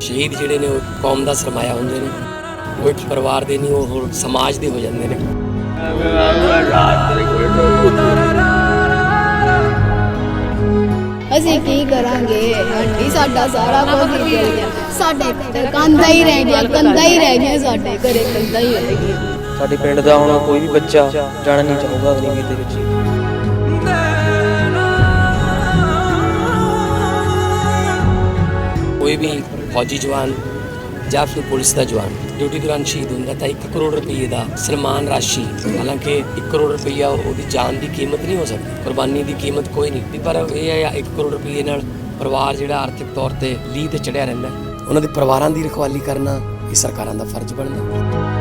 ਸ਼ਹੀਦ ਜਿਹੜੇ ਨੇ ਉਹ ਕੌਮ ਦਾ ਸਰਮਾਇਆ ਹੁੰਦੇ ਨੇ ਉਹ ਇੱਕ ਪਰਿਵਾਰ ਦੇ ਨਹੀਂ ਉਹ ਸਮਾਜ ਦੇ ਹੋ ਜਾਂਦੇ ਨੇ। ਅਸੀਂ ਕੀ ਕਰਾਂਗੇ? ਆਂਟੀ ਸਾਡਾ ਸਾਰਾ ਕੁਝ ਹੀ ਚਲ ਗਿਆ। ਸਾਡੇ ਘਰੇ ਕੰਧਾਂ ਹੀ ਰਹਿ ਗਿਆ ਕੰਧਾਂ ਹੀ ਰਹਿ ਗਿਆ ਸਾਡੇ ਘਰੇ ਕੰਧਾਂ ਹੀ ਰਹਿ ਗਈਆਂ। ਸਾਡੇ ਪਿੰਡ ਦਾ ਹੁਣ ਕੋਈ ਵੀ ਬੱਚਾ ਜਾਣਾ ਨਹੀਂ ਚਾਹੂਗਾ ਅਗਨੀਵੀਰ ਦੇ ਵਿੱਚ। ਕੋਈ ਵੀ ਫੌਜੀ ਜਵਾਨ ਜਾਂ ਫਿਰ ਪੁਲਿਸ ਦਾ ਜਵਾਨ ਡਿਊਟੀ ਦੌਰਾਨ ਸ਼ਹੀਦ ਹੁੰਦਾ ਤਾਂ 1 ਕਰੋੜ ਰੁਪਏ ਦਾ ਸਨਮਾਨ ਰਾਸ਼ੀ ਹਾਲਾਂਕਿ 1 ਕਰੋੜ ਰੁਪਈਆ ਉਹਦੀ ਜਾਨ ਦੀ ਕੀਮਤ ਨਹੀਂ ਹੋ ਸਕਦੀ ਕੁਰਬਾਨੀ ਦੀ ਕੀਮਤ ਕੋਈ ਨਹੀਂ ਪਰ ਇਹ ਹੈ 1 ਕਰੋੜ ਰੁਪਏ ਨਾਲ ਪਰਿਵਾਰ ਜਿਹੜਾ ਆਰਥਿਕ ਤੌਰ ਤੇ ਲੀਹ ਤੇ ਚੜਿਆ ਰਹਿੰਦਾ ਉਹਨਾਂ ਦੇ ਪਰਿਵਾਰਾਂ ਦੀ ਰਖਵਾਲੀ ਕਰਨਾ ਇਹ ਸਰਕਾਰਾਂ ਦਾ ਫਰਜ਼ ਬਣਦਾ